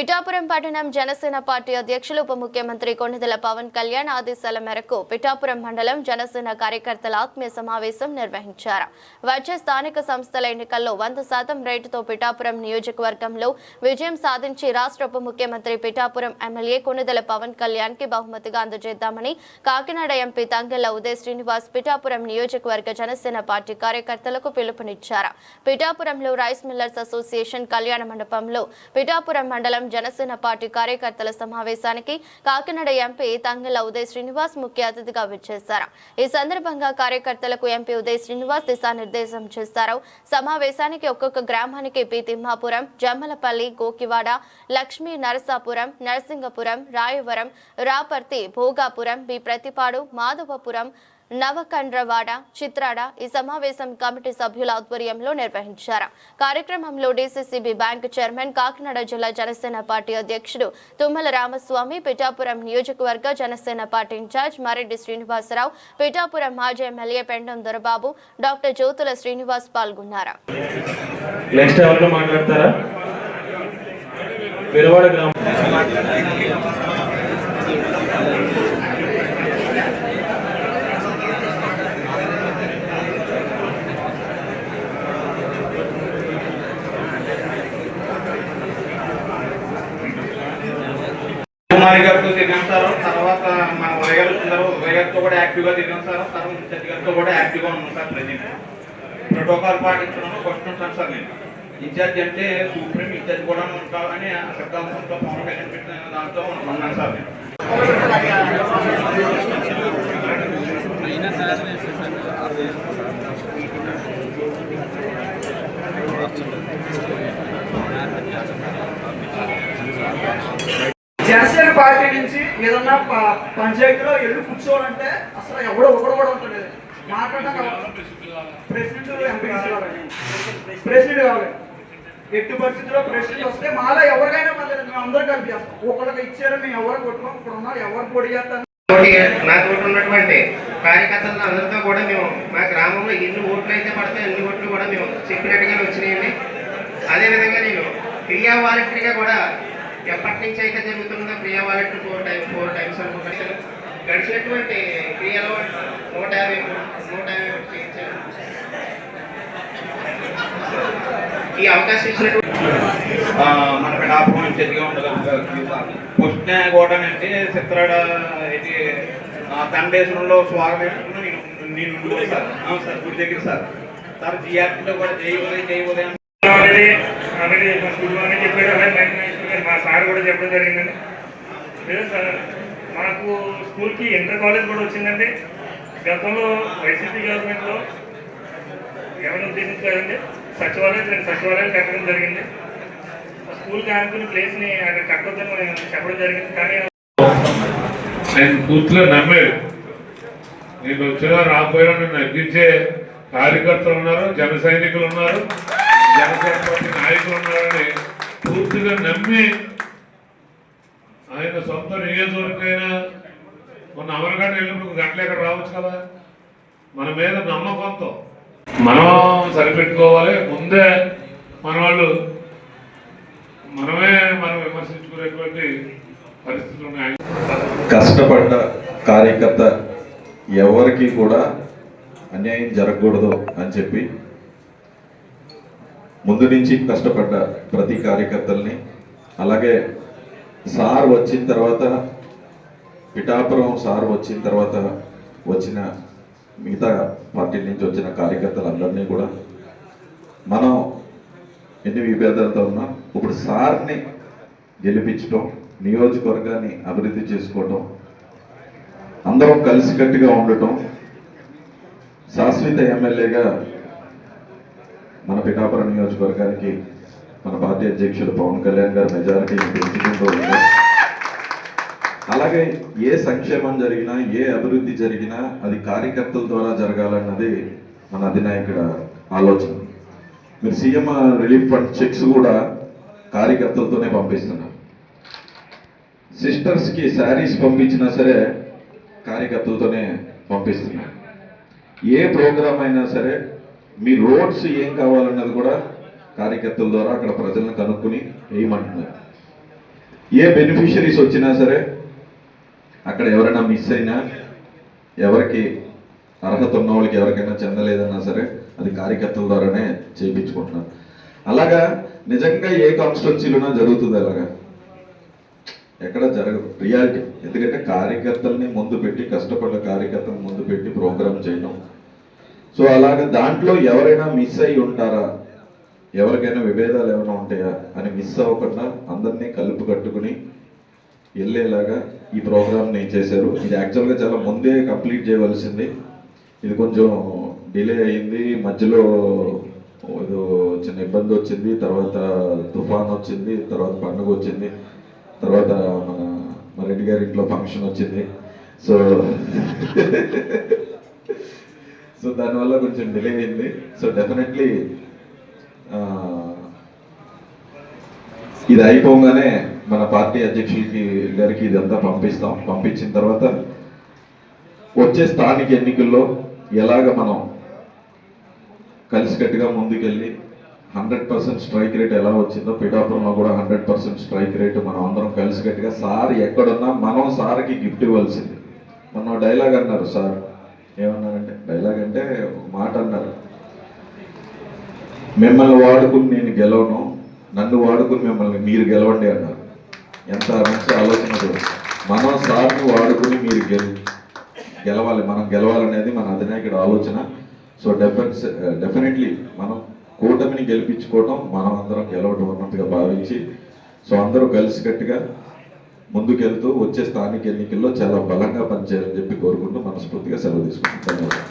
పిఠాపురం పట్టణం జనసేన పార్టీ అధ్యక్షులు ఉప ముఖ్యమంత్రి కొణిదెల పవన్ కళ్యాణ్ ఆదేశాల మేరకు పిఠాపురం మండలం జనసేన కార్యకర్తల ఆత్మీయ సమావేశం నిర్వహించారు. వచ్చే స్థానిక సంస్థల ఎన్నికల్లో వంద శాతం రేటుతో పిఠాపురం నియోజకవర్గంలో విజయం సాధించి రాష్ట్ర ఉప ముఖ్యమంత్రి పిఠాపురం ఎమ్మెల్యే కొణిదెల పవన్ కళ్యాణ్కి బహుమతిగా అందజేద్దామని కాకినాడ ఎంపీ తంగెల్ల ఉదయ్ శ్రీనివాస్ పిఠాపురం నియోజకవర్గ జనసేన పార్టీ కార్యకర్తలకు పిలుపునిచ్చారు. పిఠాపురంలో రైస్ మిల్లర్స్ అసోసియేషన్ కళ్యాణ మండపంలో పిఠాపురం మండలం జనసేన పార్టీ కార్యకర్తల సమావేశానికి కాకినాడ ఎంపీ తంగెల ఉదయ్ శ్రీనివాస్ ముఖ్య అతిథిగా విచ్చేశారు. ఈ సందర్భంగా కార్యకర్తలకు ఎంపీ ఉదయ్ శ్రీనివాస్ దిశానిర్దేశం చేశారు. సమావేశానికి ఒక్కొక్క గ్రామానికి పి తిమ్మాపురం జమ్మలపల్లి గోకివాడ లక్ష్మీ నరసాపురం నరసింగపురం రాయవరం రాపర్తి భోగాపురం బి ప్రతిపాడు మాధవపురం నవకండ్రవాడ చిత్రాడ ఈ సమావేశం కమిటీ సభ్యుల ఆధ్వర్యంలో నిర్వహించారు. కార్యక్రమంలో డీసీసీబీ బ్యాంక్ చైర్మన్ కాకినాడ జిల్లా జనసేన పార్టీ అధ్యక్షుడు తుమ్మల రామస్వామి పిఠాపురం నియోజకవర్గ జనసేన పార్టీ ఇన్ఛార్జ్ మరెడ్డి శ్రీనివాసరావు పిఠాపురం మాజీ ఎమ్మెల్యే పెండం దొరబాబు డాక్టర్ జ్యోతుల శ్రీనివాస్ పాల్గొన్నారు. మాట్లాడతారా విరవాడ గ్రామం కుమారి గారితో తిరిగాం సార్ తర్వాత మన ఉదయ్ గారు గారితో కూడా యాక్టివ్గా తిరిగాం సార్. తర్వాత ముచ్చటి గారితో కూడా యాక్టివ్గా ఉన్నాం సార్ ప్రజెంట్ ప్రోటోకాల్ పాటించడం ఫస్ట్ ఉంటాను సార్ నేను. ఇన్ఛార్జ్ అంటే సూప్రీం ఇన్ఛార్జ్ కూడా ఉంటామని సిద్ధాంతంతో పవన్ కళ్యాణ్ పెట్టిన దాంతో ఉన్నాను సార్ జనసేన పార్టీ నుంచి ఏదన్నా పంచాయతీలో వెళ్ళి కూర్చోవాలంటే అసలు ఎవడో ఒకడు కూడా ఉంటుంది మాట్లాడటం ప్రెసిడెంట్ ఎంపీసీ కావాలి ప్రెసిడెంట్ కావాలి. ఎట్టి పరిస్థితుల్లో ప్రెసిడెంట్ వస్తే మాలో ఎవరికైనా పర్లేదు మేము అందరూ కలిపి చేస్తాం. ఒకరికి ఇచ్చారు మేము ఎవరు కొట్టుకోం ఇప్పుడు ఉన్నారు ఎవరు పొడి చేస్తాను నాతో ఉన్నటువంటి కార్యకర్తలు అందరితో కూడా మేము మా గ్రామంలో ఎన్ని ఓట్లు అయితే పడతాయి ఎన్ని ఓట్లు కూడా మేము చెప్పినట్టుగానే వచ్చినాయండి. అదేవిధంగా నేను క్రియా వాలంటరీగా కూడా ఎప్పటి నుంచి అయితే జరుగుతుందో క్రియా voluntary four time four times అనుకుంటాను గడిచినటువంటి క్రియలో నూట యాభై నూట యాభై ఒకటి చేయించాను ఈ అవకాశం ఇచ్చినటువంటి మన పిఠాపురం ఇన్ఛార్జ్గా ఉండగలుగుతారు. పోస్ట్ కూడా అంటే చిత్రాడ ఇది తండేశ్వరంలో స్వాగతం నేను నేను సార్. అవును సార్ గుడి దగ్గర సార్. సార్ జిఆర్టీలో కూడా జై ఉదయం జై ఉదయం. ఆల్రెడీ ఆల్రెడీ మా స్కూల్లో అని మా సార్ కూడా చెప్పడం జరిగిందండి. లేదు సార్ మాకు స్కూల్కి ఇంటర్ కాలేజ్ కూడా వచ్చిందండి. గతంలో వైసీపీ గవర్నమెంట్లో ఎవరిని ఉద్దేశించి కదండి. సచివాలయం రెండు సచివాలయాలు కట్టడం జరిగింది. స్కూల్కి ఆనుకున్న ప్లేస్ని అక్కడ కట్టొద్దని మనం చెప్పడం జరిగింది. కానీ నేను పూర్తిగా నమ్మేది. నేను వచ్చినా రాకపోయినా నన్ను నగ్గించే కార్యకర్తలు ఉన్నారు జన సైనికులు ఉన్నారు జనసేన పార్టీ నాయకులు ఉన్నారని పూర్తిగా నమ్మి ఆయన సొంత నియోజకవర్గైనా మన అమరగడ్డ వెళ్ళినప్పుడు గట్ల ఎక్కడ రావచ్చు కదా? మన మీద నమ్మకంతో మనం సరిపెట్టుకోవాలి. ముందే మన వాళ్ళు మనమే మనం విమర్శించుకునేటువంటి పరిస్థితులు ఉన్నాయి. కష్టపడ్డ కార్యకర్త ఎవరికి కూడా అన్యాయం జరగకూడదు అని చెప్పి ముందు నుంచి కష్టపడ్డ ప్రతి కార్యకర్తల్ని. అలాగే సార్ వచ్చిన తర్వాత పిఠాపురం సార్ వచ్చిన తర్వాత వచ్చిన మిగతా పార్టీ నుంచి వచ్చిన కార్యకర్తలందరినీ కూడా మనం ఎన్ని విభేదాలతో ఉన్నా ఇప్పుడు సార్ని గెలిపించడం నియోజకవర్గాన్ని అభివృద్ధి చేసుకోవటం అందరం కలిసికట్టుగా ఉండటం శాశ్వత ఎమ్మెల్యేగా మన పిఠాపురం నియోజకవర్గానికి మన పార్టీ అధ్యక్షుడు పవన్ కళ్యాణ్ గారు మెజారిటీని పెంచుకుంటూ ఉన్నారు అలాగే ఏ సంక్షేమం జరిగినా ఏ అభివృద్ధి జరిగినా అది కార్యకర్తల ద్వారా జరగాలన్నది మన అధినాయకుడు ఆలోచన. మీరు సీఎం రిలీఫ్ ఫండ్ చెక్స్ కూడా కార్యకర్తలతోనే పంపిస్తున్నారు. సిస్టర్స్కి శారీస్ పంపించినా సరే కార్యకర్తలతోనే పంపిస్తున్నారు. ఏ ప్రోగ్రామ్ అయినా సరే మీ రోడ్స్ ఏం కావాలన్నది కూడా కార్యకర్తల ద్వారా అక్కడ ప్రజలను కనుక్కుని వేయమంటున్నారు. ఏ బెనిఫిషరీస్ వచ్చినా సరే అక్కడ ఎవరైనా మిస్ అయినా ఎవరికి అర్హత ఉన్న వాళ్ళకి ఎవరికైనా చెందలేదన్నా సరే అది కార్యకర్తల ద్వారానే చేయించుకుంటున్నారు. అలాగా నిజంగా ఏ కాన్స్టిట్యున్సీలోనా జరుగుతుంది అలాగా? ఎక్కడ జరగదు. రియాలిటీ ఎందుకంటే కార్యకర్తల్ని ముందు పెట్టి కష్టపడ్డ కార్యకర్తలను ముందు పెట్టి సో అలాగా దాంట్లో ఎవరైనా మిస్ అయి ఉంటారా? ఎవరికైనా విభేదాలు ఏమైనా ఉంటాయా? అని మిస్ అవ్వకుండా అందరినీ కలుపు కట్టుకుని వెళ్ళేలాగా ఈ ప్రోగ్రామ్ని చేశారు. ఇది యాక్చువల్గా చాలా ముందే కంప్లీట్ చేయవలసింది. ఇది కొంచెం డిలే అయింది. మధ్యలో ఏదో చిన్న ఇబ్బంది వచ్చింది. తర్వాత తుఫాన్ వచ్చింది. తర్వాత పండుగ వచ్చింది. తర్వాత మన మా రెడ్డి గారి ఇంట్లో ఫంక్షన్ వచ్చింది. సో సో దానివల్ల కొంచెం డిలే అయింది. సో డెఫినెట్లీ ఇది అయిపోగానే మన పార్టీ అధ్యక్షులకి గారికి ఇదంతా పంపిస్తాం. పంపించిన తర్వాత వచ్చే స్థానిక ఎన్నికల్లో ఎలాగ మనం కలిసికట్టుగా ముందుకెళ్ళి హండ్రెడ్ పర్సెంట్ స్ట్రైక్ రేట్ ఎలా వచ్చిందో పిఠాపురంలో కూడా హండ్రెడ్ పర్సెంట్ స్ట్రైక్ రేట్ మనం అందరం కలిసికట్టుగా సార్ ఎక్కడున్నా మనం సార్కి గిఫ్ట్ ఇవ్వాల్సింది. మొన్న డైలాగ్ అన్నారు సార్ ఏమన్నారంటే డైలాగ్ అంటే ఒక మాట అన్నారు. మిమ్మల్ని వాడుకుని నేను గెలవను. నన్ను వాడుకుని మిమ్మల్ని మీరు గెలవండి అన్నారు. ఎంత మంచి ఆలోచన మనం సార్ని వాడుకుని మీరు గెల గెలవాలి. మనం గెలవాలనేది మన అధినాయకుడు ఆలోచన. సో డెఫెన్స్ డెఫినెట్లీ మనం కూటమిని గెలిపించుకోవటం మనం అందరం గెలవటం ఉన్నట్టుగా భావించి సో అందరూ కలిసికట్టుగా ముందుకెళ్తూ వచ్చే స్థానిక ఎన్నికల్లో చాలా బలంగా పనిచేయాలని చెప్పి కోరుకుంటూ మనస్ఫూర్తిగా సెలవు తీసుకుంటాం ధన్యవాదాలు